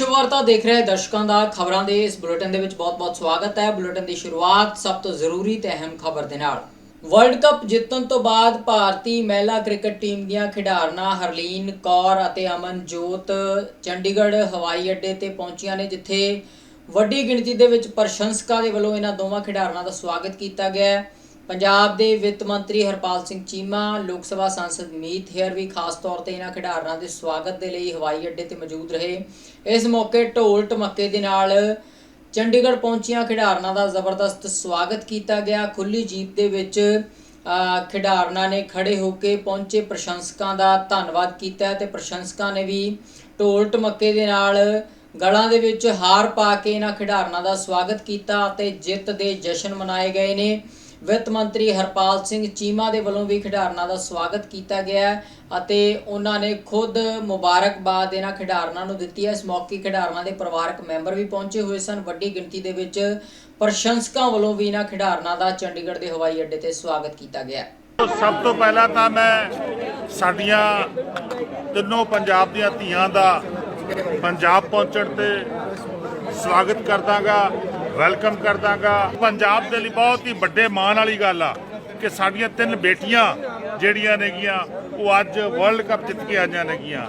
ਵਿਸ਼ਵ ਵਾਰਤਾ ਦੇਖ ਰਹੇ ਦਰਸ਼ਕਾਂ ਦਾ ਖਬਰਾਂ ਦੇ ਇਸ ਬੁਲੇਟਿਨ ਦੇ ਵਿੱਚ ਬਹੁਤ-ਬਹੁਤ ਸਵਾਗਤ ਹੈ। ਬੁਲੇਟਿਨ ਦੀ ਸ਼ੁਰੂਆਤ ਸਭ ਤੋਂ ਜ਼ਰੂਰੀ ਤੇ ਅਹਿਮ ਖਬਰ ਦੇ ਨਾਲ। ਵਰਲਡ ਕੱਪ ਜਿੱਤਣ ਤੋਂ ਬਾਅਦ ਭਾਰਤੀ ਮਹਿਲਾ ਕ੍ਰਿਕਟ ਟੀਮ ਦੀਆਂ ਖਿਡਾਰਨਾਂ ਹਰਲੀਨ ਕੌਰ ਅਤੇ ਅਮਨਜੋਤ ਚੰਡੀਗੜ੍ਹ ਹਵਾਈ ਅੱਡੇ ਤੇ ਪਹੁੰਚੀਆਂ ਨੇ, ਜਿੱਥੇ ਵੱਡੀ ਗਿਣਤੀ ਦੇ ਵਿੱਚ ਪ੍ਰਸ਼ੰਸਕਾਂ ਦੇ ਵੱਲੋਂ ਇਹਨਾਂ ਦੋਵਾਂ ਖਿਡਾਰਨਾਂ ਦਾ ਸਵਾਗਤ ਕੀਤਾ ਗਿਆ ਹੈ। ਪੰਜਾਬ ਦੇ ਵਿੱਤ ਮੰਤਰੀ ਹਰਪਾਲ ਸਿੰਘ ਚੀਮਾ, ਲੋਕ ਸਭਾ ਸੰਸਦ ਮੀਤ ਹੇਅਰ ਵੀ ਖਾਸ ਤੌਰ ਤੇ ਇਹਨਾਂ ਖਿਡਾਰਨਾਂ ਦੇ ਸਵਾਗਤ ਦੇ ਲਈ ਹਵਾਈ ਅੱਡੇ ਤੇ ਮੌਜੂਦ ਰਹੇ। ਇਸ ਮੌਕੇ ਢੋਲ ਟਮੱਕੇ ਦੇ ਨਾਲ ਚੰਡੀਗੜ੍ਹ ਪਹੁੰਚੀਆਂ ਖਿਡਾਰਨਾਂ ਦਾ ਜ਼ਬਰਦਸਤ ਸਵਾਗਤ ਕੀਤਾ ਗਿਆ। ਖੁੱਲੀ ਜੀਪ ਦੇ ਵਿੱਚ ਖਿਡਾਰਨਾਂ ਨੇ ਖੜੇ ਹੋ ਕੇ ਪਹੁੰਚੇ ਪ੍ਰਸ਼ੰਸਕਾਂ ਦਾ ਧੰਨਵਾਦ ਕੀਤਾ ਤੇ ਪ੍ਰਸ਼ੰਸਕਾਂ ਨੇ ਵੀ ਢੋਲ ਟਮੱਕੇ ਦੇ ਨਾਲ ਗਲਾਂ ਦੇ ਵਿੱਚ ਹਾਰ ਪਾ ਕੇ ਇਹਨਾਂ ਖਿਡਾਰਨਾਂ ਦਾ ਸਵਾਗਤ ਕੀਤਾ ਅਤੇ ਜਿੱਤ ਦੇ ਜਸ਼ਨ ਮਨਾਏ ਗਏ ਨੇ। ਵਿੱਤ ਮੰਤਰੀ ਹਰਪਾਲ ਸਿੰਘ ਚੀਮਾ ਦੇ ਵੱਲੋਂ ਵੀ ਖਿਡਾਰਨਾਂ ਦਾ ਸਵਾਗਤ ਕੀਤਾ ਗਿਆ ਅਤੇ ਉਹਨਾਂ ਨੇ ਖੁਦ ਮੁਬਾਰਕਬਾਦ ਇਹਨਾਂ ਖਿਡਾਰਨਾਂ ਨੂੰ ਦਿੱਤੀ ਹੈ। ਇਸ ਮੌਕੇ ਖਿਡਾਰਨਾਂ ਦੇ ਪਰਿਵਾਰਕ ਮੈਂਬਰ ਵੀ ਪਹੁੰਚੇ ਹੋਏ ਸਨ। ਵੱਡੀ ਗਿਣਤੀ ਦੇ ਵਿੱਚ ਪ੍ਰਸ਼ੰਸਕਾਂ ਵੱਲੋਂ ਵੀ ਇਹਨਾਂ ਖਿਡਾਰਨਾਂ ਦਾ ਚੰਡੀਗੜ੍ਹ ਦੇ ਹਵਾਈ ਅੱਡੇ ਤੇ ਸਵਾਗਤ ਕੀਤਾ ਗਿਆ ਸਭ ਤੋਂ ਪਹਿਲਾਂ ਤਾਂ ਮੈਂ ਸਾਡੀਆਂ ਤਿੰਨੋਂ ਪੰਜਾਬ ਦੀਆਂ ਧੀਆਂ ਦਾ ਪੰਜਾਬ ਪਹੁੰਚਣ ਤੇ ਸਵਾਗਤ ਕਰਦਾਗਾ। ਵੈਲਕਮ ਕਰਦਾਗਾ। ਪੰਜਾਬ ਦੇ ਲਈ ਬਹੁਤ ਹੀ ਵੱਡੇ ਮਾਣ ਵਾਲੀ ਗੱਲ ਆ ਕਿ ਸਾਡੀਆਂ ਤਿੰਨ ਬੇਟੀਆਂ ਜਿਹੜੀਆਂ ਨੇਗੀਆਂ, ਉਹ ਅੱਜ ਵਰਲਡ ਕੱਪ ਜਿੱਤ ਕੇ ਆਈਆਂ ਨੇਗੀਆਂ।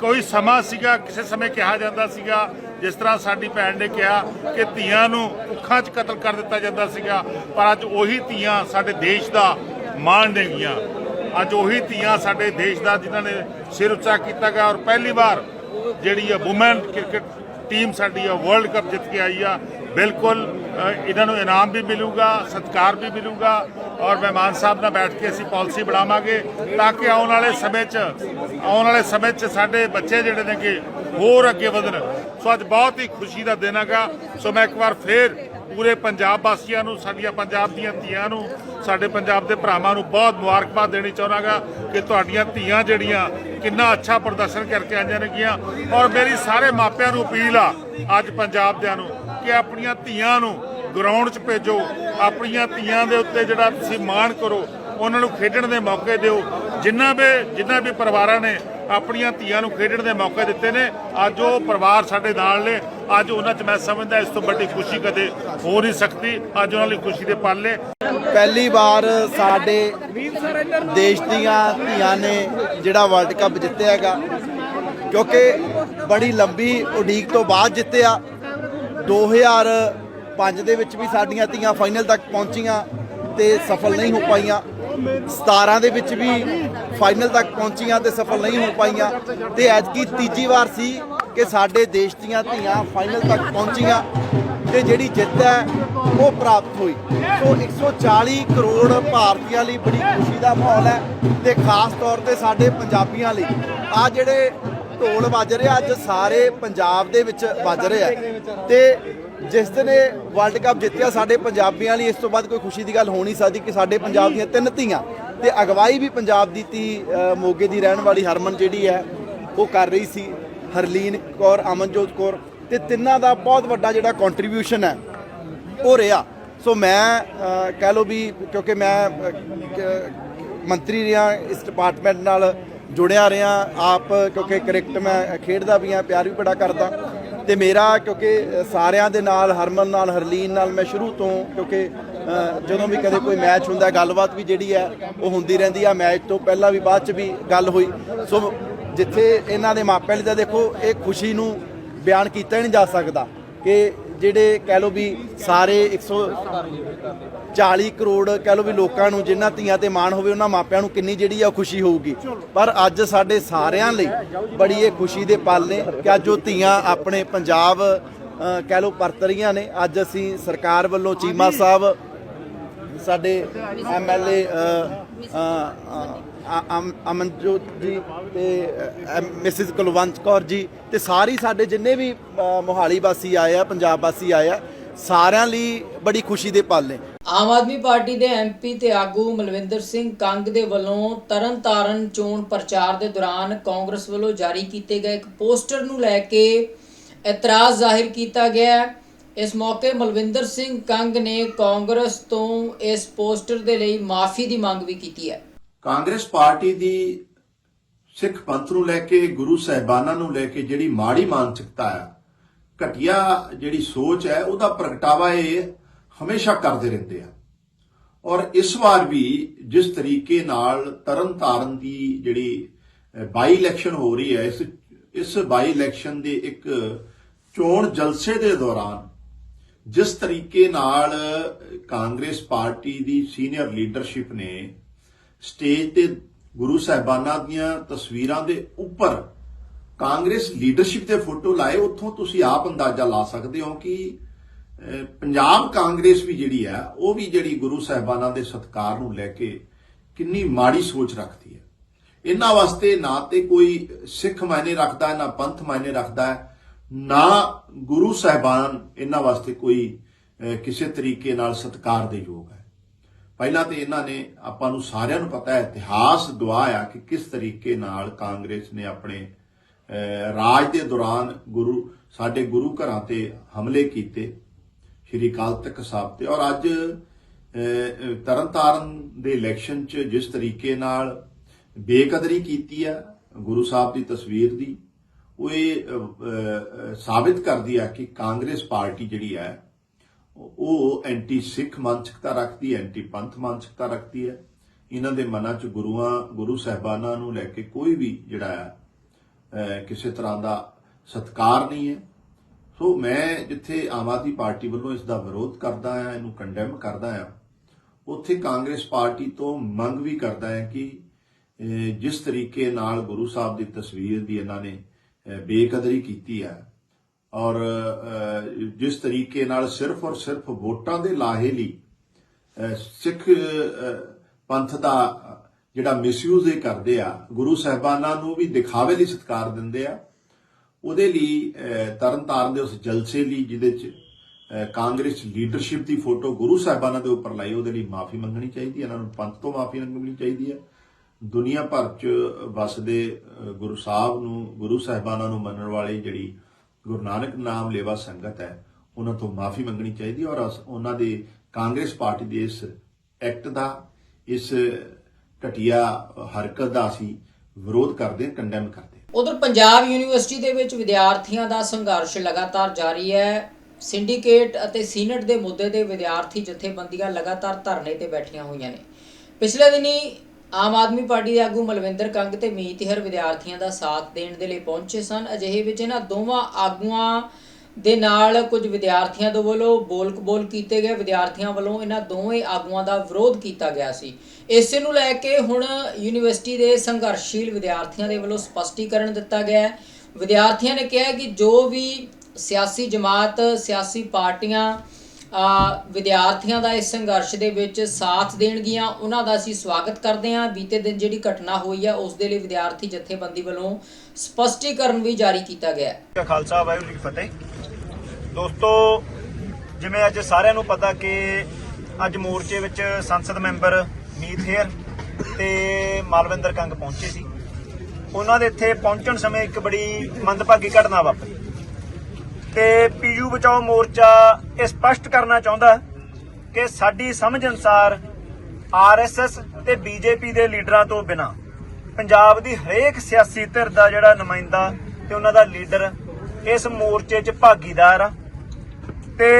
ਕੋਈ ਸਮਾਂ ਸੀਗਾ, ਕਿਸੇ ਸਮੇਂ ਕਿਹਾ ਜਾਂਦਾ ਸੀਗਾ, ਜਿਸ ਤਰ੍ਹਾਂ ਸਾਡੀ ਭੈਣ ਨੇ ਕਿਹਾ ਕਿ ਧੀਆਂ ਨੂੰ ਭੁੱਖਾਂ 'ਚ ਕਤਲ ਕਰ ਦਿੱਤਾ ਜਾਂਦਾ ਸੀਗਾ, ਪਰ ਅੱਜ ਉਹੀ ਧੀਆਂ ਸਾਡੇ ਦੇਸ਼ ਦਾ ਮਾਣ ਨੇਗੀਆਂ। ਅੱਜ ਉਹੀ ਧੀਆਂ ਸਾਡੇ ਦੇਸ਼ ਦਾ ਜਿਨ੍ਹਾਂ ਨੇ ਸਿਰ ਉੱਚਾ ਕੀਤਾ ਗਿਆ ਔਰ ਪਹਿਲੀ ਵਾਰ ਜਿਹੜੀ ਹੈ ਔਮਨ ਕ੍ਰਿਕਟ ਟੀਮ ਸਾਡੀ ਆ ਵਰਲਡ ਕੱਪ ਜਿੱਤ ਕੇ ਆਈ ਆ ਬਿਲਕੁਲ ਇਹਨਾਂ ਨੂੰ ਇਨਾਮ ਵੀ ਮਿਲੂਗਾ, ਸਤਿਕਾਰ ਵੀ ਮਿਲੂਗਾ ਔਰ ਮਹਿਮਾਨ ਸਾਹਿਬ ਨਾਲ ਬੈਠ ਕੇ ਅਸੀਂ ਪਾਲਿਸੀ ਬਣਾਵਾਂਗੇ ਤਾਂ ਕਿ ਆਉਣ ਵਾਲੇ ਸਮੇਂ 'ਚ, ਆਉਣ ਵਾਲੇ ਸਮੇਂ 'ਚ ਸਾਡੇ ਬੱਚੇ ਜਿਹੜੇ ਨੇ ਕਿ ਹੋਰ ਅੱਗੇ ਵਧਣ। ਸੋ ਅੱਜ ਬਹੁਤ ਹੀ ਖੁਸ਼ੀ ਦਾ ਦਿਨ ਹੈਗਾ। ਸੋ ਮੈਂ ਇੱਕ ਵਾਰ ਫੇਰ ਪੂਰੇ ਪੰਜਾਬ ਵਾਸੀਆਂ ਨੂੰ, ਸਾਡੀਆਂ ਪੰਜਾਬ ਦੀਆਂ ਧੀਆਂ ਨੂੰ, ਸਾਡੇ ਪੰਜਾਬ ਦੇ ਭਰਾਵਾਂ ਨੂੰ ਬਹੁਤ ਮੁਬਾਰਕਬਾਦ ਦੇਣੀ ਚਾਹੁੰਦਾਗਾ ਕਿ ਤੁਹਾਡੀਆਂ ਧੀਆਂ ਜਿਹੜੀਆਂ ਕਿੰਨਾ ਅੱਛਾ ਪ੍ਰਦਰਸ਼ਨ ਕਰਕੇ ਆਈਆਂ ਨੇਗੀਆਂ। ਔਰ ਮੇਰੀ ਸਾਰੇ ਮਾਪਿਆਂ ਨੂੰ ਅਪੀਲ ਆ, ਅੱਜ ਪੰਜਾਬ ਦਿਆਂ ਨੂੰ ਕਿ ਆਪਣੀਆਂ ਧੀਆਂ ਨੂੰ ਗਰਾਊਂਡ 'ਚ ਭੇਜੋ, ਆਪਣੀਆਂ ਧੀਆਂ ਦੇ ਉੱਤੇ ਜਿਹੜਾ ਤੁਸੀਂ ਮਾਣ ਕਰੋ, ਉਹਨਾਂ ਨੂੰ ਖੇਡਣ ਦੇ ਮੌਕੇ ਦਿਓ। ਜਿੰਨਾ ਵੀ ਜਿਨ੍ਹਾਂ ਵੀ ਪਰਿਵਾਰਾਂ ਨੇ ਆਪਣੀਆਂ ਧੀਆਂ ਨੂੰ ਖੇਡਣ ਦੇ ਮੌਕੇ ਦਿੱਤੇ ਨੇ, ਅੱਜ ਉਹ ਪਰਿਵਾਰ ਸਾਡੇ ਨਾਲ ਨੇ। ਅੱਜ ਉਹਨਾਂ 'ਚ ਮੈਂ ਸਮਝਦਾ ਇਸ ਤੋਂ ਵੱਡੀ ਖੁਸ਼ੀ ਕਦੇ ਹੋ ਨਹੀਂ ਸਕਦੀ। ਅੱਜ ਉਹਨਾਂ ਲਈ ਖੁਸ਼ੀ ਦੇ ਪਲ ਨੇ। ਪਹਿਲੀ ਵਾਰ ਸਾਡੇ ਦੇਸ਼ ਦੀਆਂ ਧੀਆਂ ਨੇ ਜਿਹੜਾ ਵਰਲਡ ਕੱਪ ਜਿੱਤਿਆ ਹੈਗਾ, ਕਿਉਂਕਿ ਬੜੀ ਲੰਬੀ ਉਡੀਕ ਤੋਂ ਬਾਅਦ ਜਿੱਤਿਆ। 2005 ਦੇ ਵਿੱਚ ਵੀ ਸਾਡੀਆਂ ਧੀਆਂ ਫਾਈਨਲ ਤੱਕ ਪਹੁੰਚੀਆਂ ਤੇ ਸਫਲ ਨਹੀਂ ਹੋ ਪਾਈਆਂ। 17 ਦੇ ਵਿੱਚ ਵੀ ਫਾਈਨਲ ਤੱਕ ਪਹੁੰਚੀਆਂ ਤੇ ਸਫਲ ਨਹੀਂ ਹੋ ਪਾਈਆਂ। ਤੇ ਐਤਕੀ ਤੀਜੀ ਵਾਰ ਸੀ ਕਿ ਸਾਡੇ ਦੇਸ਼ ਦੀਆਂ ਧੀਆਂ ਫਾਈਨਲ ਤੱਕ ਪਹੁੰਚੀਆਂ ਤੇ ਜਿਹੜੀ ਜਿੱਤ ਹੈ, ਉਹ ਪ੍ਰਾਪਤ ਹੋਈ। ਸੋ 140 ਕਰੋੜ ਭਾਰਤੀਆਂ ਲਈ ਬੜੀ ਖੁਸ਼ੀ ਦਾ ਮਾਹੌਲ ਹੈ ਤੇ ਖਾਸ ਤੌਰ ਤੇ ਸਾਡੇ ਪੰਜਾਬੀਆਂ ਲਈ। ਆ ਜਿਹੜੇ ਢੋਲ ਵੱਜ ਰਿਹਾ ਅੱਜ ਸਾਰੇ ਪੰਜਾਬ ਦੇ ਵਿੱਚ ਵੱਜ ਰਿਹਾ ਤੇ ਜਿਸ ਦਿਨ ਇਹ ਵਰਲਡ ਕੱਪ ਜਿੱਤਿਆ, ਸਾਡੇ ਪੰਜਾਬੀਆਂ ਲਈ ਇਸ ਤੋਂ ਬਾਅਦ ਕੋਈ ਖੁਸ਼ੀ ਦੀ ਗੱਲ ਹੋ ਨਹੀਂ ਸਕਦੀ ਕਿ ਸਾਡੇ ਪੰਜਾਬ ਦੀਆਂ ਤਿੰਨ ਧੀਆਂ ਤੇ ਅਗਵਾਈ ਵੀ ਪੰਜਾਬ ਦੀ ਧੀ ਮੋਗੇ ਦੀ ਰਹਿਣ ਵਾਲੀ ਹਰਮਨ ਜਿਹੜੀ ਹੈ, ਉਹ ਕਰ ਰਹੀ ਸੀ। ਹਰਲੀਨ ਕੌਰ, ਅਮਨਜੋਤ ਕੌਰ ਤੇ ਤਿੰਨਾਂ ਦਾ ਬਹੁਤ ਵੱਡਾ ਜਿਹੜਾ ਕੰਟਰੀਬਿਊਸ਼ਨ ਹੈ, ਉਹ ਰਿਹਾ। ਸੋ ਮੈਂ ਕਹਿ ਲਓ ਵੀ ਕਿਉਂਕਿ ਮੈਂ ਮੰਤਰੀ ਰਿਹਾ ਇਸ ਡਿਪਾਰਟਮੈਂਟ ਨਾਲ ਜੁੜਿਆ ਰਿਹਾ, ਆਪ ਕਿਉਂਕਿ ਕ੍ਰਿਕਟ ਮੈਂ ਖੇਡਦਾ ਵੀ ਹਾਂ, ਪਿਆਰ ਵੀ ਬੜਾ ਕਰਦਾ। ਤੇ ਮੇਰਾ ਕਿਉਂਕਿ ਸਾਰਿਆਂ ਦੇ ਨਾਲ, ਹਰਮਨ ਨਾਲ, ਹਰਲੀਨ ਨਾਲ ਮੈਂ ਸ਼ੁਰੂ ਤੋਂ ਕਿਉਂਕਿ ਜਦੋਂ ਵੀ ਕਦੇ ਕੋਈ ਮੈਚ ਹੁੰਦਾ, ਗੱਲਬਾਤ ਵੀ ਜਿਹੜੀ ਹੈ, ਉਹ ਹੁੰਦੀ ਰਹਿੰਦੀ ਆ। ਮੈਚ ਤੋਂ ਪਹਿਲਾਂ ਵੀ ਬਾਅਦ ਚ ਵੀ ਗੱਲ ਹੋਈ। ਸੋ ਜਿੱਥੇ ਇਹਨਾਂ ਦੇ ਮਾਪਿਆਂ ਲਈ ਤਾਂ ਦੇਖੋ, ਇਹ ਖੁਸ਼ੀ ਨੂੰ ਬਿਆਨ ਕੀਤਾ ਹੀ ਨਹੀਂ ਜਾ ਸਕਦਾ ਕਿ ਜਿਹੜੇ ਕਹਿ ਲਓ ਵੀ ਸਾਰੇ 140 ਕਰੋੜ ਕਹਿ ਲਓ ਵੀ ਲੋਕਾਂ ਨੂੰ ਜਿਨ੍ਹਾਂ ਧੀਆਂ ਤੇ ਮਾਣ ਹੋਵੇ ਉਹਨਾਂ ਮਾਪਿਆਂ ਨੂੰ ਕਿੰਨੀ ਜਿਹੜੀ ਆ ਖੁਸ਼ੀ ਹੋਊਗੀ। ਪਰ ਅੱਜ ਸਾਡੇ ਸਾਰਿਆਂ ਲਈ ਬੜੀ ਇਹ ਖੁਸ਼ੀ ਦੇ ਪਲ ਨੇ ਕਿ ਅੱਜ ਉਹ ਧੀਆਂ ਆਪਣੇ ਪੰਜਾਬ ਕਹਿ ਲਓ ਪਰਤ ਰਹੀਆਂ ਨੇ। ਅੱਜ ਅਸੀਂ ਸਰਕਾਰ ਵੱਲੋਂ ਚੀਮਾ ਸਾਹਿਬ ਸਾਡੇ ਐਮਐਲਏ ਅਮਨਜੋਤ ਜੀ ਤੇ ਮਿਸਿਸ ਕੁਲਵੰਤ ਕੌਰ ਜੀ ਤੇ ਸਾਰੀ ਸਾਡੇ ਜਿੰਨੇ ਵੀ ਮੋਹਾਲੀ ਵਾਸੀ ਆਏ ਆ, ਪੰਜਾਬ ਵਾਸੀ ਆਏ ਆ, ਸਾਰਿਆਂ ਲਈ ਬੜੀ ਖੁਸ਼ੀ ਦੇ ਪਲ ਨੇ। ਆਮ ਆਦਮੀ ਪਾਰਟੀ ਦੇ ਐਮਪੀ ਤੇ ਆਗੂ ਮਲਵਿੰਦਰ ਸਿੰਘ ਕੰਗ ਦੇ ਵੱਲੋਂ ਤਰਨਤਾਰਨ ਚੋਣ ਪ੍ਰਚਾਰ ਦੇ ਦੌਰਾਨ ਕਾਂਗਰਸ ਵੱਲੋਂ ਜਾਰੀ ਕੀਤੇ ਗਏ ਇੱਕ ਪੋਸਟਰ ਨੂੰ ਲੈ ਕੇ ਇਤਰਾਜ਼ ਜ਼ਾਹਿਰ ਕੀਤਾ ਗਿਆ ਇਸ ਮੌਕੇ ਮਲਵਿੰਦਰ ਸਿੰਘ ਕੰਗ ਨੇ ਕਾਂਗਰਸ ਤੋਂ ਇਸ ਪੋਸਟਰ ਦੇ ਲਈ ਮਾਫੀ ਦੀ ਮੰਗ ਵੀ ਕੀਤੀ ਹੈ। ਕਾਂਗਰਸ ਪਾਰਟੀ ਦੀ ਸਿੱਖ ਪੰਥ ਨੂੰ ਲੈ ਕੇ, ਗੁਰੂ ਸਾਹਿਬਾਨਾਂ ਨੂੰ ਲੈ ਕੇ ਜਿਹੜੀ ਮਾੜੀ ਮਾਨਸਿਕਤਾ ਹੈ ਘਟੀਆ ਜਿਹੜੀ ਸੋਚ ਹੈ, ਉਹਦਾ ਪ੍ਰਗਟਾਵਾ ਇਹ ਹਮੇਸ਼ਾ ਕਰਦੇ ਰਹਿੰਦੇ ਆ। ਔਰ ਇਸ ਵਾਰ ਵੀ ਜਿਸ ਤਰੀਕੇ ਨਾਲ ਤਰਨਤਾਰਨ ਦੀ ਜਿਹੜੀ ਬਾਈ ਇਲੈਕਸ਼ਨ ਹੋ ਰਹੀ ਹੈ, ਇਸ ਇਸ ਬਾਈ ਇਲੈਕਸ਼ਨ ਦੇ ਇੱਕ ਚੋਣ ਜਲਸੇ ਦੇ ਦੌਰਾਨ ਜਿਸ ਤਰੀਕੇ ਨਾਲ ਕਾਂਗਰਸ ਪਾਰਟੀ ਦੀ ਸੀਨੀਅਰ ਲੀਡਰਸ਼ਿਪ ਨੇ ਸਟੇਜ ਤੇ ਗੁਰੂ ਸਾਹਿਬਾਨਾਂ ਦੀਆਂ ਤਸਵੀਰਾਂ ਦੇ ਉੱਪਰ ਕਾਂਗਰਸ ਲੀਡਰਸ਼ਿਪ ਦੇ ਫੋਟੋ ਲਾਏ, ਉੱਥੋਂ ਤੁਸੀਂ ਆਪ ਅੰਦਾਜ਼ਾ ਲਾ ਸਕਦੇ ਹੋ ਕਿ ਪੰਜਾਬ ਕਾਂਗਰਸ ਵੀ ਜਿਹੜੀ ਹੈ, ਉਹ ਵੀ ਜਿਹੜੀ ਗੁਰੂ ਸਾਹਿਬਾਨਾਂ ਦੇ ਸਤਕਾਰ ਨੂੰ ਲੈ ਕੇ ਕਿੰਨੀ ਮਾੜੀ ਸੋਚ ਰੱਖਦੀ ਹੈ। ਇਹਨਾਂ ਵਾਸਤੇ ਨਾ ਤੇ ਕੋਈ ਸਿੱਖ ਮਾਇਨੇ ਰੱਖਦਾ ਹੈ ਨਾ ਪੰਥ ਮਾਇਨੇ ਰੱਖਦਾ ਹੈ, ਨਾ ਗੁਰੂ ਸਾਹਿਬਾਨ ਇਹਨਾਂ ਵਾਸਤੇ ਕੋਈ ਕਿਸੇ ਤਰੀਕੇ ਨਾਲ ਸਤਕਾਰ ਦੇ ਯੋਗ ਹੈ। ਪਹਿਲਾਂ ਤੇ ਇਹਨਾਂ ਨੇ ਆਪਾਂ ਨੂੰ ਸਾਰਿਆਂ ਨੂੰ ਪਤਾ ਹੈ, ਇਤਿਹਾਸ ਗਵਾਹ ਆ ਕਿ ਕਿਸ ਤਰੀਕੇ ਨਾਲ ਕਾਂਗਰਸ ਨੇ ਆਪਣੇ ਰਾਜ ਦੇ ਦੌਰਾਨ ਗੁਰੂ, ਸਾਡੇ ਗੁਰੂ ਘਰਾਂ ਤੇ ਹਮਲੇ ਕੀਤੇ, ਸ਼੍ਰੀ ਅਕਾਲ ਤਖਤ ਸਾਹਿਬ ਤੇ। ਔਰ ਅੱਜ ਤਰਨਤਾਰਨ ਦੇ ਇਲੈਕਸ਼ਨ 'ਚ ਜਿਸ ਤਰੀਕੇ ਨਾਲ ਬੇਕਦਰੀ ਕੀਤੀ ਹੈ ਗੁਰੂ ਸਾਹਿਬ ਦੀ ਤਸਵੀਰ ਦੀ, ਉਹ ਇਹ ਸਾਬਿਤ ਕਰਦੀ ਹੈ ਕਿ ਕਾਂਗਰਸ ਪਾਰਟੀ ਜਿਹੜੀ ਹੈ ਉਹ ਐਂਟੀ ਸਿੱਖ ਮਾਨਸਿਕਤਾ ਰੱਖਦੀ ਹੈ, ਐਂਟੀ ਪੰਥ ਮਾਨਸਿਕਤਾ ਰੱਖਦੀ ਹੈ। ਇਹਨਾਂ ਦੇ ਮਨਾਂ 'ਚ ਗੁਰੂਆਂ, ਗੁਰੂ ਸਾਹਿਬਾਨਾਂ ਨੂੰ ਲੈ ਕੇ ਕੋਈ ਵੀ ਜਿਹੜਾ ਹੈ ਕਿਸੇ ਤਰ੍ਹਾਂ ਦਾ ਸਤਕਾਰ ਨਹੀਂ ਹੈ। ਸੋ ਮੈਂ ਜਿੱਥੇ ਆਮ ਆਦਮੀ ਪਾਰਟੀ ਵੱਲੋਂ ਇਸ ਦਾ ਵਿਰੋਧ ਕਰਦਾ ਹਾਂ, ਇਹਨੂੰ ਕੰਡੈਮ ਕਰਦਾ ਹਾਂ, ਉੱਥੇ ਕਾਂਗਰਸ ਪਾਰਟੀ ਤੋਂ ਮੰਗ ਵੀ ਕਰਦਾ ਹੈ ਕਿ ਜਿਸ ਤਰੀਕੇ ਨਾਲ ਗੁਰੂ ਸਾਹਿਬ ਦੀ ਤਸਵੀਰ ਦੀ ਇਹਨਾਂ ਨੇ ਬੇਕਦਰੀ ਕੀਤੀ ਹੈ ਔਰ ਜਿਸ ਤਰੀਕੇ ਨਾਲ ਸਿਰਫ ਔਰ ਸਿਰਫ ਵੋਟਾਂ ਦੇ ਲਾਹੇ ਲਈ ਸਿੱਖ ਪੰਥ ਦਾ ਜਿਹੜਾ ਮਿਸਯੂਜ਼ ਇਹ ਕਰਦੇ ਆ, ਗੁਰੂ ਸਾਹਿਬਾਨਾਂ ਨੂੰ ਵੀ ਦਿਖਾਵੇ ਲਈ ਸਤਿਕਾਰ ਦਿੰਦੇ ਆ, ਉਹਦੇ ਲਈ ਤਰਨਤਾਰਨ ਦੇ ਉਸ ਜਲਸੇ ਲਈ ਜਿਹਦੇ ਚ ਕਾਂਗਰਸ ਲੀਡਰਸ਼ਿਪ ਦੀ ਫੋਟੋ ਗੁਰੂ ਸਾਹਿਬਾਨਾਂ ਦੇ ਉੱਪਰ ਲਾਈ, ਉਹਦੇ ਲਈ ਮਾਫੀ ਮੰਗਣੀ ਚਾਹੀਦੀ ਹੈ, ਇਹਨਾਂ ਨੂੰ ਪੰਥ ਤੋਂ ਮਾਫੀ ਮੰਗਣੀ ਚਾਹੀਦੀ ਹੈ। ਦੁਨੀਆ ਭਰ ਚ ਵਸਦੇ ਗੁਰੂ ਸਾਹਿਬ ਨੂੰ, ਗੁਰੂ ਸਾਹਿਬਾਨਾਂ ਨੂੰ ਮੰਨਣ ਵਾਲੀ ਜਿਹੜੀ ਗੁਰੂ ਨਾਨਕ ਨਾਮ ਲੇਵਾ ਸੰਗਤ ਹੈ, ਉਹਨਾਂ ਤੋਂ ਮਾਫੀ ਮੰਗਣੀ ਚਾਹੀਦੀ ਔਰ ਉਹਨਾਂ ਦੇ ਕਾਂਗਰਸ ਪਾਰਟੀ ਦੇ ਇਸ ਐਕਟ ਦਾ, ਇਸ ਘਟੀਆ ਹਰਕਤ ਦਾ ਅਸੀਂ ਵਿਰੋਧ ਕਰਦੇ ਹਾਂ ਕੰਡੈਮ ਕਰਦੇ ਹਾਂ। ਉਧਰ ਪੰਜਾਬ ਯੂਨੀਵਰਸਿਟੀ ਦੇ ਵਿੱਚ ਵਿਦਿਆਰਥੀਆਂ ਦਾ ਸੰਘਰਸ਼ ਲਗਾਤਾਰ ਜਾਰੀ ਹੈ। ਸਿੰਡੀਕੇਟ ਅਤੇ ਸੀਨਟ ਦੇ ਮੁੱਦੇ ਤੇ ਵਿਦਿਆਰਥੀ ਜਥੇਬੰਦੀਆਂ ਲਗਾਤਾਰ ਧਰਨੇ ਤੇ ਬੈਠੀਆਂ ਹੋਈਆਂ ਨੇ। ਪਿਛਲੇ ਦਿਨੀ ਆਮ ਆਦਮੀ ਪਾਰਟੀ ਦੇ ਆਗੂ ਮਲਵਿੰਦਰ ਕੰਗ ਤੇ ਮੀਤਹਿਰ ਵਿਦਿਆਰਥੀਆਂ ਦਾ ਸਾਥ ਦੇਣ ਦੇ ਲਈ ਪਹੁੰਚੇ ਸਨ। ਅਜਿਹੇ ਵਿੱਚ ਇਹਨਾਂ ਦੋਵਾਂ ਆਗੂਆਂ ਦੇ ਨਾਲ ਕੁਝ ਵਿਦਿਆਰਥੀਆਂ ਦੇ ਵੱਲੋਂ ਬੋਲ ਕਬੋਲ ਕੀਤੇ ਗਏ। ਵਿਦਿਆਰਥੀਆਂ ਵੱਲੋਂ ਇਹਨਾਂ ਦੋਵੇਂ ਆਗੂਆਂ ਦਾ ਵਿਰੋਧ ਕੀਤਾ ਗਿਆ ਸੀ। ਇਸੇ ਨੂੰ ਲੈ ਕੇ ਹੁਣ ਯੂਨੀਵਰਸਿਟੀ ਦੇ ਸੰਘਰਸ਼ੀਲ ਵਿਦਿਆਰਥੀਆਂ ਦੇ ਵੱਲੋਂ ਸਪਸ਼ਟੀਕਰਨ ਦਿੱਤਾ ਗਿਆ ਵਿਦਿਆਰਥੀਆਂ ਨੇ ਕਿਹਾ ਕਿ ਜੋ ਵੀ ਸਿਆਸੀ ਜਮਾਤ, ਸਿਆਸੀ ਪਾਰਟੀਆਂ ਵਿਦਿਆਰਥੀਆਂ ਦਾ ਇਸ ਸੰਘਰਸ਼ ਦੇ ਵਿੱਚ ਸਾਥ ਦੇਣਗੀਆਂ। ਉਹਨਾਂ ਦਾ ਅਸੀਂ ਸਵਾਗਤ ਕਰਦੇ ਹਾਂ। ਬੀਤੇ ਦਿਨ ਜਿਹੜੀ ਘਟਨਾ ਹੋਈ ਹੈ ਉਸ ਦੇ ਲਈ ਵਿਦਿਆਰਥੀ ਜਥੇਬੰਦੀ ਵੱਲੋਂ ਸਪਸ਼ਟੀਕਰਨ ਵੀ ਜਾਰੀ ਕੀਤਾ ਗਿਆ ਹੈ। ਖਾਲਸਾ, ਵਾਹਿਗੁਰੂ ਜੀ ਫਤਿਹ। ਦੋਸਤੋ, ਜਿਵੇਂ ਅੱਜ ਸਾਰਿਆਂ ਨੂੰ ਪਤਾ ਕਿ ਅੱਜ ਮੋਰਚੇ ਵਿੱਚ ਸੰਸਦ ਮੈਂਬਰ ਮੀਤ ਹੇਅਰ ਤੇ ਮਾਲਵਿੰਦਰ ਕੰਗ ਪਹੁੰਚੇ ਸੀ। ਉਹਨਾਂ ਦੇ ਇੱਥੇ ਪਹੁੰਚਣ ਸਮੇਂ ਇੱਕ ਬੜੀ ਮੰਦਭਾਗੀ ਘਟਨਾ ਵਾਪਰੀ। ਤੇ ਪੀਯੂ ਬਚਾਓ ਮੋਰਚਾ ਇਹ ਸਪਸ਼ਟ ਕਰਨਾ ਚਾਹੁੰਦਾ ਕਿ ਸਾਡੀ ਸਮਝ ਅਨਸਾਰ ਆਰਐਸਐਸ ਤੇ ਬੀਜੇਪੀ ਦੇ ਲੀਡਰਾਂ ਤੋਂ ਬਿਨਾ ਪੰਜਾਬ ਦੀ ਹਰੇਕ ਸਿਆਸੀ ਧਿਰ ਦਾ ਜਿਹੜਾ ਨੁਮਾਇੰਦਾ ਤੇ ਉਹਨਾਂ ਦਾ ਲੀਡਰ ਇਸ ਮੋਰਚੇ 'ਚ ਭਾਗੀਦਾਰ ਆ ਤੇ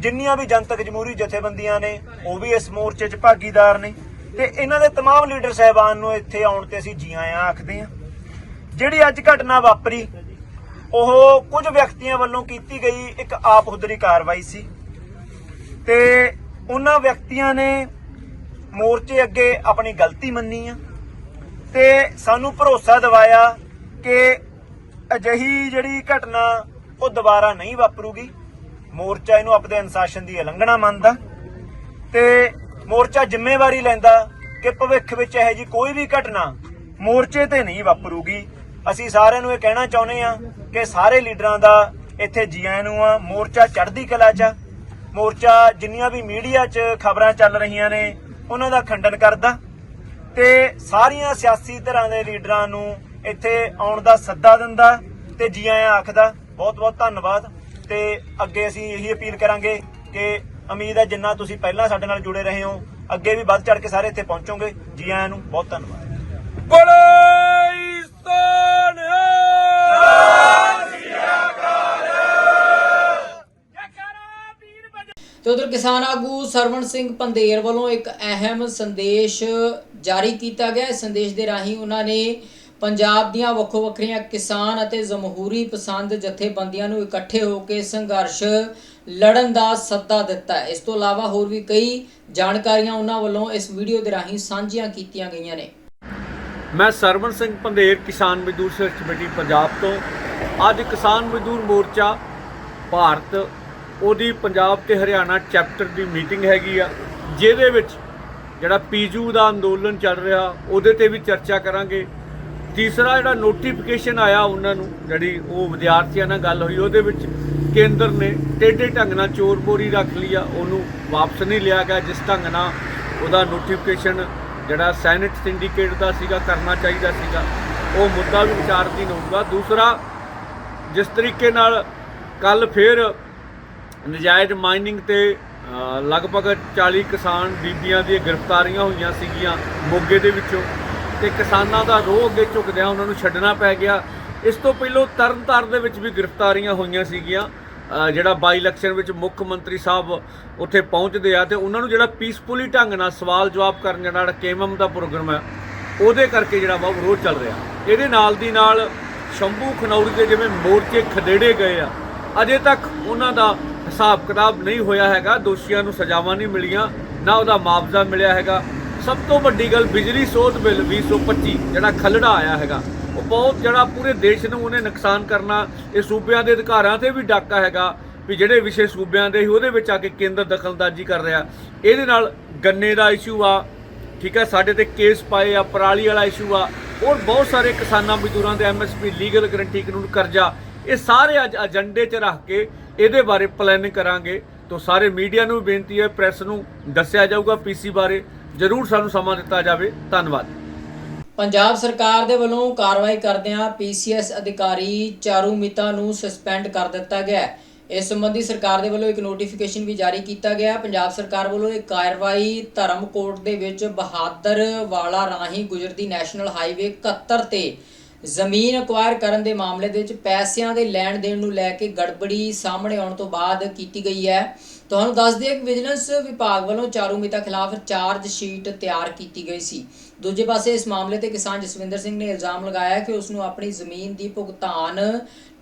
ਜਿੰਨੀਆਂ ਵੀ ਜਨਤਕ ਜਮਹੂਰੀ ਜਥੇਬੰਦੀਆਂ ਨੇ ਉਹ ਵੀ ਇਸ ਮੋਰਚੇ 'ਚ ਭਾਗੀਦਾਰ ਨੇ ਤੇ ਇਹਨਾਂ ਦੇ तमाम ਲੀਡਰ ਸਹਿਬਾਨ ਨੂੰ ਇੱਥੇ ਆਉਣ ਤੇ ਅਸੀਂ ਜੀ ਆਇਆਂ ਆਖਦੇ ਹਾਂ ਜਿਹੜੀ ਅੱਜ ਘਟਨਾ ਵਾਪਰੀ ਉਹ ਕੁਝ ਵਿਅਕਤੀਆਂ ਵੱਲੋਂ ਕੀਤੀ ਗਈ ਇੱਕ ਆਪਹੁਦਰੀ ਕਾਰਵਾਈ ਸੀ। ਤੇ ਉਹਨਾਂ ਵਿਅਕਤੀਆਂ ਨੇ ਮੋਰਚੇ ਅੱਗੇ ਆਪਣੀ ਗਲਤੀ ਮੰਨੀ ਆ ਤੇ ਸਾਨੂੰ ਭਰੋਸਾ ਦਿਵਾਇਆ ਕਿ ਅਜਿਹੀ ਜਿਹੜੀ ਘਟਨਾ ਉਹ ਦੁਬਾਰਾ ਨਹੀਂ ਵਾਪਰੂਗੀ। ਮੋਰਚਾ ਇਹਨੂੰ ਆਪਣੇ ਅਨੁਸ਼ਾਸਨ ਦੀ ਉਲੰਘਣਾ ਮੰਨਦਾ ਤੇ ਮੋਰਚਾ ਜ਼ਿੰਮੇਵਾਰੀ ਲੈਂਦਾ ਕਿ ਭਵਿੱਖ ਵਿੱਚ ਇਹੋ ਜੀ ਕੋਈ ਵੀ ਘਟਨਾ ਮੋਰਚੇ ਤੇ ਨਹੀਂ ਵਾਪਰੂਗੀ। ਅਸੀਂ ਸਾਰਿਆਂ ਨੂੰ ਇਹ ਕਹਿਣਾ ਚਾਹੁੰਦੇ ਆ ਕਿ ਸਾਰੇ ਲੀਡਰਾਂ ਦਾ ਇੱਥੇ ਜੀ ਆਇਆਂ ਨੂੰ ਆ, ਮੋਰਚਾ ਚੜ੍ਹਦੀ ਕਲਾ 'ਚ ਮੋਰਚਾ ਜਿੰਨੀਆਂ ਵੀ ਮੀਡੀਆ 'ਚ ਖਬਰਾਂ ਚੱਲ ਰਹੀਆਂ ਨੇ, ਉਹਨਾਂ ਦਾ ਖੰਡਨ ਕਰਦਾ। ਤੇ ਸਾਰੀਆਂ ਸਿਆਸੀ ਧਿਰਾਂ ਦੇ ਲੀਡਰਾਂ ਨੂੰ ਇੱਥੇ ਆਉਣ ਦਾ ਸੱਦਾ ਦਿੰਦਾ ਤੇ ਜੀ ਆਇਆਂ ਆਖਦਾ ਬਹੁਤ ਬਹੁਤ ਧੰਨਵਾਦ। ਤੇ ਅੱਗੇ ਅਸੀਂ ਇਹੀ ਅਪੀਲ ਕਰਾਂਗੇ ਕਿ ਉਮੀਦ ਹੈ ਜਿੰਨਾ ਤੁਸੀਂ ਪਹਿਲਾਂ ਸਾਡੇ ਨਾਲ ਜੁੜੇ ਰਹੇ ਹੋ, ਅੱਗੇ ਵੀ ਵੱਧ ਚੜ ਕੇ ਸਾਰੇ ਇੱਥੇ ਪਹੁੰਚੋਗੇ। ਜੀ ਆਇਆਂ ਨੂੰ ਬਹੁਤ ਧੰਨਵਾਦ। ਬੋਲੇ! ਕੌਣ ਤੇ ਉਧਰ ਕਿਸਾਨ ਆਗੂ ਸਰਵਣ ਸਿੰਘ ਪੰਦੇਰ ਵੱਲੋਂ ਇੱਕ ਅਹਿਮ ਸੰਦੇਸ਼ ਜਾਰੀ ਕੀਤਾ ਗਿਆ। ਇਸ ਸੰਦੇਸ਼ ਦੇ ਰਾਹੀਂ ਉਹਨਾਂ ਨੇ ਪੰਜਾਬ ਦੀਆਂ ਵੱਖੋ ਵੱਖਰੀਆਂ ਕਿਸਾਨ ਅਤੇ ਜਮਹੂਰੀ ਪਸੰਦ ਜਥੇਬੰਦੀਆਂ ਨੂੰ ਇਕੱਠੇ ਹੋ ਕੇ ਸੰਘਰਸ਼ ਲੜਨ ਦਾ ਸੱਦਾ ਦਿੱਤਾ ਹੈ। ਇਸ ਤੋਂ ਇਲਾਵਾ ਹੋਰ ਵੀ ਕਈ ਜਾਣਕਾਰੀਆਂ ਉਹਨਾਂ ਵੱਲੋਂ ਇਸ ਵੀਡੀਓ ਦੇ ਰਾਹੀਂ ਸਾਂਝੀਆਂ ਕੀਤੀਆਂ ਗਈਆਂ ਨੇ। ਮੈਂ ਸਰਵਣ ਸਿੰਘ ਪੰਧੇਰ, ਕਿਸਾਨ ਮਜ਼ਦੂਰ ਸੰਘਰਸ਼ ਕਮੇਟੀ, ਪੰਜਾਬ ਤੋਂ। ਅੱਜ ਕਿਸਾਨ ਮਜ਼ਦੂਰ ਮੋਰਚਾ ਭਾਰਤ, ਉਹਦੀ ਪੰਜਾਬ ਤੇ ਹਰਿਆਣਾ ਚੈਪਟਰ ਦੀ ਮੀਟਿੰਗ ਹੈਗੀ ਆ, ਜਿਹਦੇ ਵਿੱਚ ਜਿਹੜਾ ਪੀਜੂ ਦਾ ਅੰਦੋਲਨ ਚੱਲ ਰਿਹਾ, ਉਹਦੇ ਤੇ ਵੀ ਚਰਚਾ ਕਰਾਂਗੇ। ਤੀਸਰਾ ਜਿਹੜਾ ਨੋਟੀਫਿਕੇਸ਼ਨ ਆਇਆ ਉਹਨਾਂ ਨੂੰ, ਜਿਹੜੀ ਉਹ ਵਿਦਿਆਰਥੀਆਂ ਨਾਲ ਗੱਲ ਹੋਈ, ਉਹਦੇ ਵਿੱਚ ਕੇਂਦਰ ਨੇ ਟੇਢੇ ਢੰਗ ਨਾਲ ਚੋਰ ਬੋਰੀ ਰੱਖ ਲਿਆ ਉਹਨੂੰ ਵਾਪਸ ਨਹੀਂ ਲਿਆ ਗਿਆ, ਜਿਸ ਢੰਗ ਨਾਲ ਉਹਦਾ ਨੋਟੀਫਿਕੇਸ਼ਨ ਜਿਹੜਾ ਸੈਨੇਟ ਸਿੰਡੀਕੇਟ ਦਾ ਸੀਗਾ, ਕਰਨਾ ਚਾਹੀਦਾ ਸੀਗਾ, ਉਹ ਮੁੱਦਾ ਵੀ ਵਿਚਾਰਧੀਨ ਹੋਊਗਾ। ਦੂਸਰਾ, ਜਿਸ ਤਰੀਕੇ ਨਾਲ ਕੱਲ ਫਿਰ ਨਜਾਇਜ਼ ਮਾਈਨਿੰਗ ਤੇ ਲਗਭਗ 40 ਕਿਸਾਨ ਬੀਬੀਆਂ ਦੀਆਂ ਗ੍ਰਿਫਤਾਰੀਆਂ ਹੋਈਆਂ ਸੀਗੀਆਂ ਮੋਗੇ ਦੇ ਵਿੱਚੋਂ। ਤੇ ਕਿਸਾਨਾਂ ਦਾ ਰੋਹ ਅੱਗੇ ਝੁਕਦਿਆਂ ਉਹਨਾਂ ਨੂੰ ਛੱਡਣਾ ਪੈ ਗਿਆ। ਇਸ ਤੋਂ ਪਹਿਲਾਂ ਤਰਨਤਾਰਨ ਦੇ ਵਿੱਚ ਵੀ ਗ੍ਰਿਫਤਾਰੀਆਂ ਹੋਈਆਂ ਸੀਗੀਆਂ। ਜਿਹੜਾ ਬਾਈ ਇਲੈਕਸ਼ਨ ਵਿੱਚ ਮੁੱਖ ਮੰਤਰੀ ਸਾਹਿਬ ਉੱਥੇ ਪਹੁੰਚਦੇ ਆ ਤੇ ਉਹਨਾਂ ਨੂੰ ਜਿਹੜਾ ਪੀਸਫੁਲੀ ਢੰਗ ਨਾਲ ਸਵਾਲ ਜਵਾਬ ਕਰਨ ਦਾ ਜਿਹੜਾ ਕੇਮਮ ਦਾ ਪ੍ਰੋਗਰਾਮ ਹੈ, ਉਹਦੇ ਕਰਕੇ ਜਿਹੜਾ ਵਾ ਵਿਰੋਧ ਚੱਲ ਰਿਹਾ। ਇਹਦੇ ਨਾਲ ਦੀ ਨਾਲ ਸ਼ੰਭੂ ਖਨੌਰੀ ਦੇ ਜਿਵੇਂ ਮੋਰਚੇ ਖਦੇੜੇ ਗਏ ਆ, ਅਜੇ ਤੱਕ ਉਹਨਾਂ ਦਾ ਹਿਸਾਬ ਕਿਤਾਬ ਨਹੀਂ ਹੋਇਆ ਹੈਗਾ, ਦੋਸ਼ੀਆਂ ਨੂੰ ਸਜ਼ਾਵਾਂ ਨਹੀਂ ਮਿਲੀਆਂ, ਨਾ ਉਹਦਾ ਮੁਆਵਜ਼ਾ ਮਿਲਿਆ ਹੈਗਾ। ਸਭ ਤੋਂ ਵੱਡੀ ਗੱਲ ਬਿਜਲੀ ਸੋਧ ਬਿੱਲ 2025 ਜਿਹੜਾ ਖੱਲੜਾ ਆਇਆ ਹੈਗਾ ਬਹੁਤ ਜਿਹੜਾ ਪੂਰੇ ਦੇਸ਼ ਨੂੰ ਉਹਨੇ ਨੁਕਸਾਨ ਕਰਨਾ, ਇਹ ਸੂਬਿਆਂ ਦੇ ਅਧਿਕਾਰਾਂ ਤੇ ਵੀ ਡਾਕਾ ਹੈਗਾ ਵੀ ਜਿਹੜੇ ਵਿਸ਼ੇ ਸੂਬਿਆਂ ਦੇ ਸੀ, ਉਹਦੇ ਵਿੱਚ ਆ ਕੇ ਕੇਂਦਰ ਦਖਲਅੰਦਾਜ਼ੀ ਕਰ ਰਿਹਾ। ਇਹਦੇ ਨਾਲ ਗੰਨੇ ਦਾ ਇਸ਼ੂ ਆ, ਠੀਕ ਹੈ ਸਾਡੇ ਤੇ ਕੇਸ ਪਾਏ ਆ, ਪਰਾਲੀ ਵਾਲਾ ਇਸ਼ੂ ਆ ਔਰ ਬਹੁਤ ਸਾਰੇ ਕਿਸਾਨਾਂ ਮਜ਼ਦੂਰਾਂ ਦੇ ਐਮਐਸਪੀ ਲੀਗਲ ਗਰੰਟੀ ਕਾਨੂੰਨ ਕਰਜ਼ਾ, ਇਹ ਸਾਰੇ ਅੱਜ ਏਜੰਡੇ 'ਚ ਰੱਖ ਕੇ ਇਹਦੇ ਬਾਰੇ ਪਲੈਨਿੰਗ ਕਰਾਂਗੇ। ਤੋਂ ਸਾਰੇ ਮੀਡੀਆ ਨੂੰ ਵੀ ਬੇਨਤੀ ਹੈ ਪ੍ਰੈਸ ਨੂੰ ਦੱਸਿਆ ਜਾਊਗਾ ਪੀਸੀ ਬਾਰੇ, ਜਰੂਰ ਸਾਨੂੰ ਸਮਾਂ ਦਿੱਤਾ ਜਾਵੇ। ਧੰਨਵਾਦ। ਪੰਜਾਬ ਸਰਕਾਰ ਦੇ ਵੱਲੋਂ ਕਾਰਵਾਈ ਕਰਦਿਆਂ ਪੀਸੀਐਸ ਅਧਿਕਾਰੀ ਚਾਰੂ ਮਿਤਾ ਨੂੰ ਸਸਪੈਂਡ ਕਰ ਦਿੱਤਾ ਗਿਆ ਹੈ। ਇਸ ਸੰਬੰਧੀ ਸਰਕਾਰ ਦੇ ਵੱਲੋਂ ਇੱਕ ਨੋਟੀਫਿਕੇਸ਼ਨ ਵੀ ਜਾਰੀ ਕੀਤਾ ਗਿਆ ਪੰਜਾਬ ਸਰਕਾਰ ਵੱਲੋਂ ਇਹ ਕਾਰਵਾਈ ਧਰਮਕੋਟ ਦੇ ਵਿੱਚ ਬਹਾਦਰ ਵਾਲਾ ਰਾਹੀਂ ਗੁਜਰਦੀ ਨੈਸ਼ਨਲ ਹਾਈਵੇ 71 ਤੇ ਜ਼ਮੀਨ ਅਕਵਾਇਰ ਕਰਨ ਦੇ ਮਾਮਲੇ ਦੇ ਵਿੱਚ ਪੈਸਿਆਂ ਦੇ ਲੈਣ ਦੇਣ ਨੂੰ ਲੈ ਕੇ ਗੜਬੜੀ ਸਾਹਮਣੇ ਆਉਣ ਤੋਂ ਬਾਅਦ ਕੀਤੀ ਗਈ ਹੈ। ਤੁਹਾਨੂੰ ਦੱਸ ਦਈਏ ਕਿ ਵਿਜੀਲੈਂਸ ਵਿਭਾਗ ਵੱਲੋਂ ਚਾਰੂ ਮਿਤਾ ਖਿਲਾਫ ਚਾਰਜ ਸ਼ੀਟ ਤਿਆਰ ਕੀਤੀ ਗਈ ਸੀ। ਦੂਜੇ ਪਾਸੇ ਇਸ ਮਾਮਲੇ ਤੇ ਕਿਸਾਨ ਜਸਵਿੰਦਰ ਸਿੰਘ ਨੇ ਇਲਜ਼ਾਮ ਲਗਾਇਆ ਕਿ ਉਸ ਨੂੰ ਆਪਣੀ ਜ਼ਮੀਨ ਦੀ ਭੁਗਤਾਨ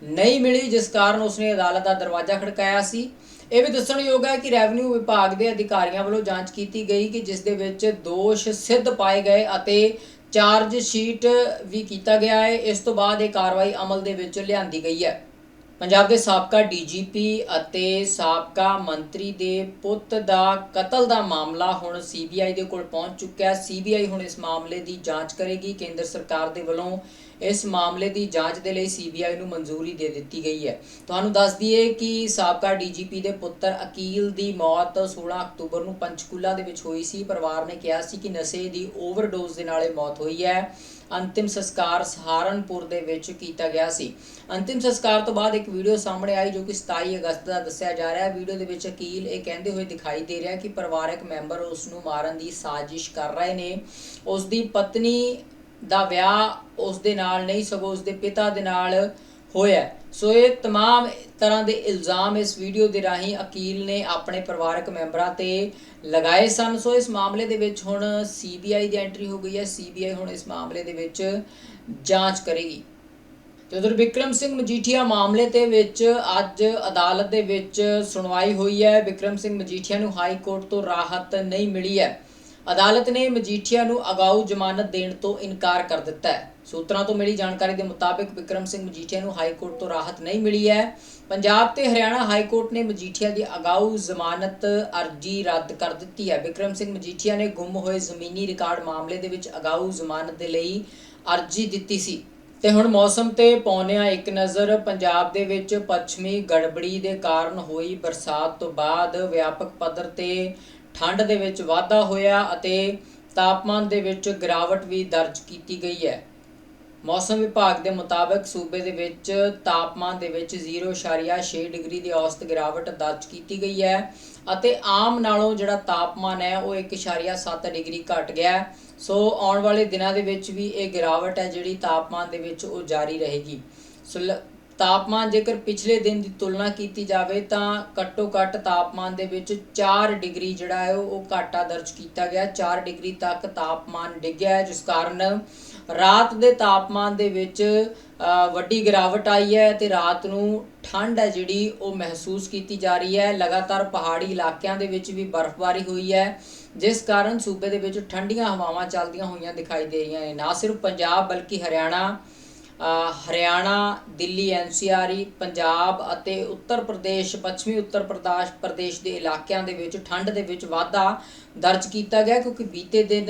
ਨਹੀਂ ਮਿਲੀ, ਜਿਸ ਕਾਰਨ ਉਸਨੇ ਅਦਾਲਤ ਦਾ ਦਰਵਾਜ਼ਾ ਖੜਕਾਇਆ ਸੀ। ਇਹ ਵੀ ਦੱਸਣਯੋਗ ਹੈ ਕਿ ਰੈਵਨਿਊ ਵਿਭਾਗ ਦੇ ਅਧਿਕਾਰੀਆਂ ਵੱਲੋਂ ਜਾਂਚ ਕੀਤੀ ਗਈ ਕਿ ਜਿਸ ਦੇ ਵਿੱਚ ਦੋਸ਼ ਸਿੱਧ ਪਾਏ ਗਏ ਅਤੇ ਚਾਰਜ ਸ਼ੀਟ ਵੀ ਕੀਤਾ ਗਿਆ ਹੈ। ਇਸ ਤੋਂ ਬਾਅਦ ਇਹ ਕਾਰਵਾਈ ਅਮਲ ਦੇ ਵਿੱਚ ਲਿਆਂਦੀ ਗਈ ਹੈ। ਪੰਜਾਬ ਦੇ ਸਾਬਕਾ ਡੀਜੀਪੀ ਅਤੇ ਸਾਬਕਾ ਮੰਤਰੀ ਦੇ ਪੁੱਤ ਦਾ ਕਤਲ ਦਾ ਮਾਮਲਾ ਹੁਣ ਸੀਬੀਆਈ ਦੇ ਕੋਲ ਪਹੁੰਚ ਚੁੱਕਿਆ ਹੈ। ਸੀਬੀਆਈ ਹੁਣ ਇਸ ਮਾਮਲੇ ਦੀ ਜਾਂਚ ਕਰੇਗੀ। ਕੇਂਦਰ ਸਰਕਾਰ ਦੇ ਵੱਲੋਂ ਇਸ ਮਾਮਲੇ ਦੀ ਜਾਂਚ ਦੇ ਲਈ ਸੀਬੀਆਈ ਨੂੰ ਮਨਜ਼ੂਰੀ ਦੇ ਦਿੱਤੀ ਗਈ ਹੈ। ਤੁਹਾਨੂੰ ਦੱਸ ਦਈਏ ਕਿ ਸਾਬਕਾ ਡੀਜੀਪੀ ਦੇ ਪੁੱਤਰ ਅਕੀਲ ਦੀ ਮੌਤ 16 ਅਕਤੂਬਰ ਨੂੰ ਪੰਚਕੂਲਾ ਦੇ ਵਿੱਚ ਹੋਈ ਸੀ। ਪਰਿਵਾਰ ਨੇ ਕਿਹਾ ਸੀ ਕਿ ਨਸ਼ੇ ਦੀ ਓਵਰਡੋਜ਼ ਦੇ ਨਾਲ ਇਹ ਮੌਤ ਹੋਈ ਹੈ। ਅੰਤਿਮ ਸੰਸਕਾਰ ਸਹਾਰਨਪੁਰ ਦੇ ਵਿੱਚ ਕੀਤਾ ਗਿਆ ਸੀ। ਅੰਤਿਮ ਸੰਸਕਾਰ ਤੋਂ ਬਾਅਦ ਇੱਕ ਵੀਡੀਓ ਸਾਹਮਣੇ ਆਈ ਜੋ ਕਿ 27 ਅਗਸਤ ਦਾ ਦੱਸਿਆ ਜਾ ਰਿਹਾ ਹੈ। ਵੀਡੀਓ ਦੇ ਵਿੱਚ ਅਕੀਲ ਇਹ ਕਹਿੰਦੇ ਹੋਏ ਦਿਖਾਈ ਦੇ ਰਿਹਾ ਕਿ ਪਰਿਵਾਰਕ ਮੈਂਬਰ ਉਸ ਨੂੰ ਮਾਰਨ ਦੀ ਸਾਜ਼ਿਸ਼ ਕਰ ਰਹੇ ਨੇ। ਉਸ ਦੀ ਪਤਨੀ ਦਾ ਵਿਆਹ ਉਸ ਦੇ ਨਾਲ ਨਹੀਂ, ਸਗੋਂ ਉਸ ਦੇ ਪਿਤਾ ਦੇ ਨਾਲ ਹੋਇਆ ਹੈ। ਸੋ ਇਹ तमाम ਤਰ੍ਹਾਂ ਦੇ ਇਲਜ਼ਾਮ ਇਸ ਵੀਡੀਓ ਦੇ ਰਾਹੀਂ ਅਕੀਲ ਨੇ ਆਪਣੇ ਪਰਿਵਾਰਕ ਮੈਂਬਰਾਂ ਤੇ ਲਗਾਏ ਸਨ ਸੋ ਇਸ ਮਾਮਲੇ ਦੇ ਵਿੱਚ ਹੁਣ ਸੀਬੀਆਈ ਦੀ ਐਂਟਰੀ ਹੋ ਗਈ ਹੈ ਸੀਬੀਆਈ ਹੁਣ ਇਸ ਮਾਮਲੇ ਦੇ ਵਿੱਚ ਜਾਂਚ ਕਰੇਗੀ ਤੇ ਉਧਰ ਵਿਕਰਮ ਸਿੰਘ ਮਜੀਠੀਆ ਮਾਮਲੇ ਤੇ ਵਿੱਚ ਅੱਜ ਅਦਾਲਤ ਦੇ ਵਿੱਚ ਸੁਣਵਾਈ ਹੋਈ ਹੈ ਵਿਕਰਮ ਸਿੰਘ ਮਜੀਠੀਆ ਨੂੰ ਹਾਈ ਕੋਰਟ ਤੋਂ ਰਾਹਤ ਨਹੀਂ ਮਿਲੀ ਹੈ ਅਦਾਲਤ ਨੇ ਮਜੀਠੀਆ ਨੂੰ ਅਗਾਊ ਜ਼ਮਾਨਤ ਦੇਣ ਤੋਂ ਇਨਕਾਰ ਕਰ ਦਿੱਤਾ ਹੈ। ਸੂਤਰਾਂ ਤੋਂ ਮਿਲੀ ਜਾਣਕਾਰੀ ਦੇ ਮੁਤਾਬਿਕ ਵਿਕਰਮ ਸਿੰਘ ਮਜੀਠੀਆ ਨੂੰ ਹਾਈ ਕੋਰਟ ਤੋਂ ਰਾਹਤ ਨਹੀਂ ਮਿਲੀ ਹੈ। ਪੰਜਾਬ ਤੇ ਹਰਿਆਣਾ ਹਾਈ ਕੋਰਟ ਨੇ ਮਜੀਠੀਆ ਦੀ ਅਗਾਊ ਜ਼ਮਾਨਤ ਅਰਜੀ ਰੱਦ ਕਰ ਦਿੱਤੀ ਹੈ। ਵਿਕਰਮ ਸਿੰਘ ਮਜੀਠੀਆ ਨੇ ਗੁੰਮ ਹੋਏ ਜ਼ਮੀਨੀ ਰਿਕਾਰਡ ਮਾਮਲੇ ਦੇ ਵਿੱਚ ਅਗਾਊ ਜ਼ਮਾਨਤ ਦੇ ਲਈ ਅਰਜੀ ਦਿੱਤੀ ਸੀ। ਤੇ ਹੁਣ ਮੌਸਮ ਤੇ ਪੌਣਿਆ ਇੱਕ ਨਜ਼ਰ, ਪੰਜਾਬ ਦੇ ਵਿੱਚ ਪੱਛਮੀ ਗੜਬੜੀ ਦੇ ਕਾਰਨ ਹੋਈ ਬਰਸਾਤ ਤੋਂ ਬਾਅਦ ਵਿਆਪਕ ਪੱਧਰ ਤੇ ਠੰਡ ਦੇ ਵਿੱਚ ਵਾਧਾ ਹੋਇਆ ਅਤੇ ਤਾਪਮਾਨ ਦੇ ਵਿੱਚ ਗਿਰਾਵਟ ਵੀ ਦਰਜ ਕੀਤੀ ਗਈ ਹੈ। ਮੌਸਮ ਵਿਭਾਗ ਦੇ ਮੁਤਾਬਕ ਸੂਬੇ ਦੇ ਵਿੱਚ ਤਾਪਮਾਨ ਦੇ ਵਿੱਚ 0.6 ਡਿਗਰੀ ਦੀ ਔਸਤ ਗਿਰਾਵਟ ਦਰਜ ਕੀਤੀ ਗਈ ਹੈ ਅਤੇ ਆਮ ਨਾਲੋਂ ਜਿਹੜਾ ਤਾਪਮਾਨ ਹੈ ਉਹ 1.7 ਡਿਗਰੀ ਘਟ ਗਿਆ ਸੋ ਆਉਣ ਵਾਲੇ ਦਿਨਾਂ ਦੇ ਵਿੱਚ ਵੀ ਇਹ ਗਿਰਾਵਟ ਹੈ ਜਿਹੜੀ ਤਾਪਮਾਨ ਦੇ ਵਿੱਚ ਉਹ ਜਾਰੀ ਰਹੇਗੀ। ਸੋ ਤਾਪਮਾਨ ਜੇਕਰ ਪਿਛਲੇ ਦਿਨ ਦੀ ਤੁਲਨਾ ਕੀਤੀ ਜਾਵੇ ਤਾਂ ਘੱਟੋ ਘੱਟ ਤਾਪਮਾਨ ਦੇ ਵਿੱਚ 4 ਡਿਗਰੀ ਜਿਹੜਾ ਹੈ ਉਹ ਘਾਟਾ ਦਰਜ ਕੀਤਾ ਗਿਆ। 4 ਡਿਗਰੀ ਤੱਕ ਤਾਪਮਾਨ ਡਿੱਗਿਆ ਹੈ, ਜਿਸ ਕਾਰਨ ਰਾਤ ਦੇ ਤਾਪਮਾਨ ਦੇ ਵਿੱਚ ਵੱਡੀ ਗਿਰਾਵਟ ਆਈ ਹੈ ਤੇ ਰਾਤ ਨੂੰ ਠੰਡ ਹੈ ਜਿਹੜੀ, ਉਹ ਮਹਿਸੂਸ ਕੀਤੀ ਜਾ ਰਹੀ ਹੈ। ਲਗਾਤਾਰ ਪਹਾੜੀ ਇਲਾਕਿਆਂ ਦੇ ਵਿੱਚ ਵੀ ਬਰਫ਼ਬਾਰੀ ਹੋਈ ਹੈ, ਜਿਸ ਕਾਰਨ ਸੂਬੇ ਦੇ ਵਿੱਚ ਠੰਡੀਆਂ ਹਵਾਵਾਂ ਚੱਲਦੀਆਂ ਹੋਈਆਂ ਦਿਖਾਈ ਦੇ ਰਹੀਆਂ ਨੇ। ਨਾ ਸਿਰਫ ਪੰਜਾਬ ਬਲਕਿ ਹਰਿਆਣਾ ਹਰਿਆਣਾ, ਦਿੱਲੀ, ਐਨਸੀਆਰ, ਪੰਜਾਬ ਅਤੇ ਉੱਤਰ ਪ੍ਰਦੇਸ਼, ਪੱਛਮੀ ਉੱਤਰ ਪ੍ਰਦੇਸ਼ ਪ੍ਰਦੇਸ਼ ਦੇ ਇਲਾਕਿਆਂ ਦੇ ਵਿੱਚ ਠੰਡ ਦੇ ਵਿੱਚ ਵਾਧਾ ਦਰਜ ਕੀਤਾ ਗਿਆ ਕਿਉਂਕਿ ਬੀਤੇ ਦਿਨ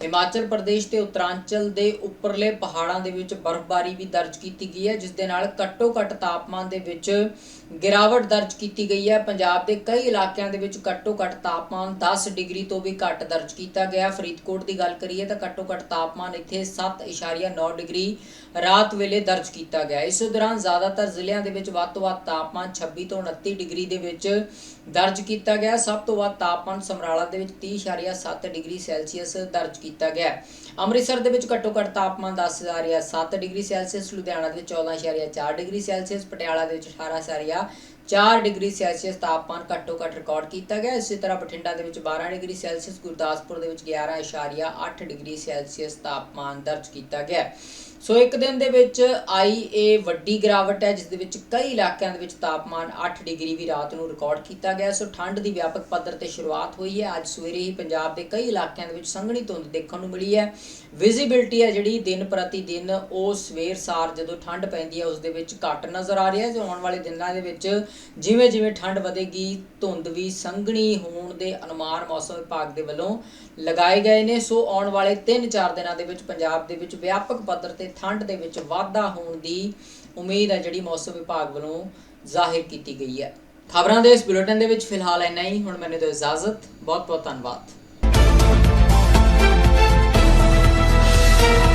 ਹਿਮਾਚਲ ਪ੍ਰਦੇਸ਼ ਤੇ ਉੱਤਰਾਂਚਲ ਦੇ ਉੱਪਰਲੇ ਪਹਾੜਾਂ ਦੇ ਵਿੱਚ ਬਰਫ਼ਬਾਰੀ ਵੀ ਦਰਜ ਕੀਤੀ ਗਈ ਹੈ, ਜਿਸ ਦੇ ਨਾਲ ਘੱਟੋ ਘੱਟ ਤਾਪਮਾਨ ਦੇ ਵਿੱਚ ਗਿਰਾਵਟ ਦਰਜ ਕੀਤੀ ਗਈ ਹੈ। ਪੰਜਾਬ ਦੇ ਕਈ ਇਲਾਕਿਆਂ ਦੇ ਵਿੱਚ ਘੱਟੋ ਘੱਟ ਤਾਪਮਾਨ 10 ਡਿਗਰੀ ਤੋਂ ਵੀ ਘੱਟ ਦਰਜ ਕੀਤਾ ਗਿਆ। ਫਰੀਦਕੋਟ ਦੀ ਗੱਲ ਕਰੀਏ ਤਾਂ ਘੱਟੋ ਘੱਟ ਤਾਪਮਾਨ ਇੱਥੇ 7.9 ਡਿਗਰੀ ਰਾਤ ਵੇਲੇ ਦਰਜ ਕੀਤਾ ਗਿਆ। ਇਸ ਦੌਰਾਨ ਜ਼ਿਆਦਾਤਰ ਜ਼ਿਲ੍ਹਿਆਂ ਦੇ ਵਿੱਚ ਵੱਧ ਤੋਂ ਵੱਧ ਤਾਪਮਾਨ 26 ਤੋਂ 29 ਡਿਗਰੀ ਦੇ ਵਿੱਚ ਦਰਜ ਕੀਤਾ ਗਿਆ। ਸਭ ਤੋਂ ਵੱਧ ਤਾਪਮਾਨ ਸਮਰਾਲਾ ਦੇ ਵਿੱਚ 30.7 ਡਿਗਰੀ ਸੈਲਸੀਅਸ ਦਰਜ ਕੀਤਾ ਗਿਆ। ਅੰਮ੍ਰਿਤਸਰ ਦੇ ਵਿੱਚ ਘੱਟੋ ਘੱਟ ਤਾਪਮਾਨ 10.7 ਡਿਗਰੀ ਸੈਲਸੀਅਸ, ਲੁਧਿਆਣਾ ਦੇ ਵਿੱਚ 14.4 ਡਿਗਰੀ ਸੈਲਸੀਅਸ, ਪਟਿਆਲਾ ਦੇ ਵਿੱਚ 18.4 ਡਿਗਰੀ ਸੈਲਸੀਅਸ ਤਾਪਮਾਨ ਘੱਟੋ ਘੱਟ ਰਿਕਾਰਡ ਕੀਤਾ ਗਿਆ। ਇਸੇ ਤਰ੍ਹਾਂ ਬਠਿੰਡਾ ਦੇ ਵਿੱਚ 12 ਡਿਗਰੀ ਸੈਲਸੀਅਸ, ਗੁਰਦਾਸਪੁਰ ਦੇ ਵਿੱਚ 11.8 ਡਿਗਰੀ ਸੈਲਸੀਅਸ ਤਾਪਮਾਨ ਦਰਜ ਕੀਤਾ ਗਿਆ। ਸੋ ਇੱਕ ਦਿਨ ਦੇ ਵਿੱਚ ਆਈ ਇਹ ਵੱਡੀ ਗਿਰਾਵਟ ਹੈ, ਜਿਸ ਦੇ ਵਿੱਚ ਕਈ ਇਲਾਕਿਆਂ ਦੇ ਵਿੱਚ ਤਾਪਮਾਨ 8 ਡਿਗਰੀ ਵੀ ਰਾਤ ਨੂੰ ਰਿਕਾਰਡ ਕੀਤਾ ਗਿਆ ਸੋ ਠੰਡ ਦੀ ਵਿਆਪਕ ਪੱਧਰ ਤੇ ਸ਼ੁਰੂਆਤ ਹੋਈ ਹੈ। ਅੱਜ ਸਵੇਰੇ ਹੀ ਪੰਜਾਬ ਦੇ ਕਈ ਇਲਾਕਿਆਂ ਦੇ ਵਿੱਚ ਸੰਘਣੀ ਧੁੰਦ ਦੇਖਣ ਨੂੰ ਮਿਲੀ ਹੈ। ਵਿਜ਼ਿਬਿਲਟੀ ਹੈ ਜਿਹੜੀ ਦਿਨ ਪ੍ਰਤੀ ਦਿਨ ਉਹ ਸਵੇਰ ਸਾਰ ਜਦੋਂ ਠੰਡ ਪੈਂਦੀ ਹੈ ਉਸ ਦੇ ਵਿੱਚ ਘੱਟ ਨਜ਼ਰ ਆ ਰਿਹਾ ਹੈ। ਜੋ ਆਉਣ ਵਾਲੇ ਦਿਨਾਂ ਦੇ ਵਿੱਚ ਜਿਵੇਂ ਜਿਵੇਂ ਠੰਡ ਵਧੇਗੀ, ਧੁੰਦ ਵੀ ਸੰਘਣੀ ਹੋਣ ਦੇ ਅਨੁਮਾਨ ਮੌਸਮ ਵਿਭਾਗ ਦੇ ਵੱਲੋਂ ਲਗਾਏ ਗਏ ਨੇ। ਸੋ ਆਉਣ ਵਾਲੇ 3-4 ਦਿਨਾਂ ਦੇ ਵਿੱਚ ਪੰਜਾਬ ਦੇ ਵਿੱਚ ਵਿਆਪਕ ਪੱਧਰ ਤੇ ਠੰਡ ਦੇ ਵਿੱਚ ਵਾਧਾ ਹੋਣ ਦੀ ਉਮੀਦ ਹੈ ਜਿਹੜੀ ਮੌਸਮ ਵਿਭਾਗ ਵੱਲੋਂ ਜ਼ਾਹਿਰ ਕੀਤੀ ਗਈ ਹੈ। ਖਬਰਾਂ ਦੇ ਇਸ ਬੁਲੇਟਿਨ ਦੇ ਵਿੱਚ ਫਿਲਹਾਲ ਇੰਨਾ ਹੀ। ਹੁਣ ਮੈਨੂੰ ਦਿਓ ਇਜਾਜ਼ਤ। ਬਹੁਤ ਬਹੁਤ ਧੰਨਵਾਦ। Thank you